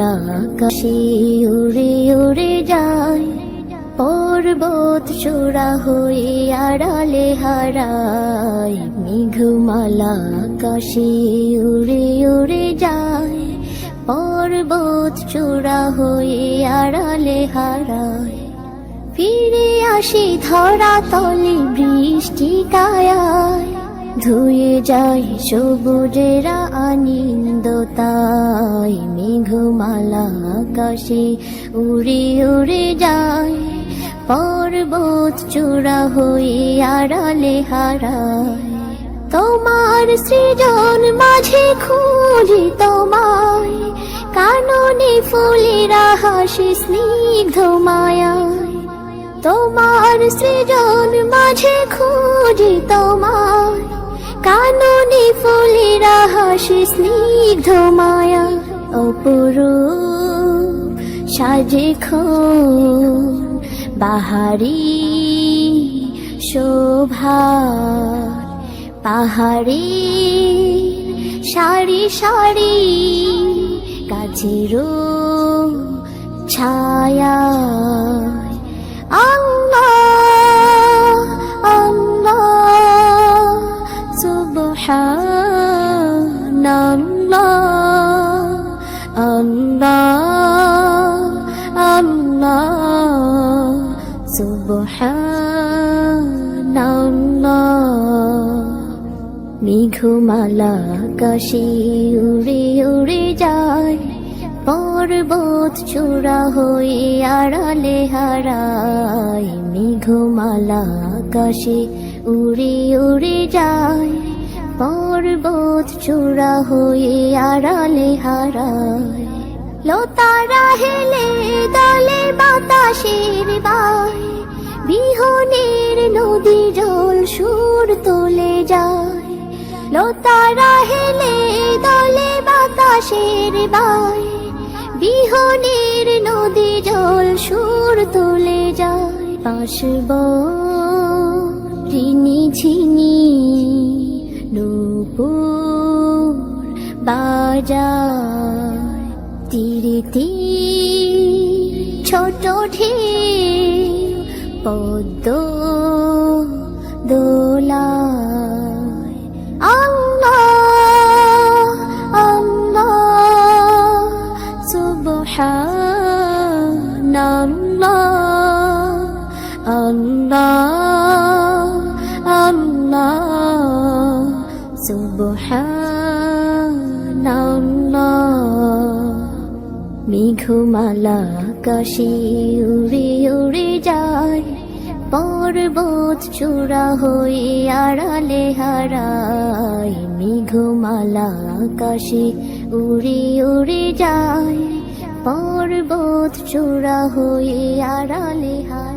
আকাশে উড়ে উড়ে যায়। পর্বত চূড়া হয়ে আড়ালে হারায়। মেঘমালা আকাশে উড়ে উড়ে যায়। পর্বত চূড়া হয়ে আড়ালে হারায়। ফিরে আসি ধরা তলে বৃষ্টি কায়ায়। ধুয়ে যায় সবুজেরা আনন্দ তাই মেঘমালা আকাশে উড়ে উড়ে যায়। পর্বত চূড়া হয়ে আড়ালে হারায়। তোমার সৃজন মাঝে খুঁজি তোমায়, কাননে ফুলেরা হাসি স্নিগ্ধ মায়ায়। তোমার সৃজন মাঝে খুঁজি তোমায় কাননে ফুলেরা হাসি স্নিগ্ধ মায়া, অপরূপ সাজে বাহারি শোভা, পাহাড়ি সারি সারি কাছেরও ছায়া। আল্লাহ সুবহানাল্লাহ। মেঘমালা আকাশে উড়ে উড়ে যায়, পর্বত চূড়া হয়ে আড়ালে হারায়। মেঘমালা আকাশে উড়ে উড়ে যায়, পর্বত চূড়া হয়ে আড়ালে হারায়। লতারা হেলে দলে বাতাসের বায় বিহনের নদী জল সুর তোলে যায়। লতারা হেলে দলে বাতাসের বায়। বিহনের নদী জল সুর তোলে যায়। পাশব রিনি ঝিনি নূপুর বাজার তীরে তীর, ছোট ঢেউ পদ্ম দোলায়। আল্লাহ আল্লাহ সুবহানাল্লাহ আল্লাহ আল্লাহ সুবহানাল্লাহ। মেঘমালা আকাশে উড়ে উড়ে যায়। পর্বত চূড়া হয়ে আড়ালে হারায়। মেঘমালা আকাশে উড়ে উড়ে যায়। পর্বত চূড়া হয়ে আড়ালে হারায়।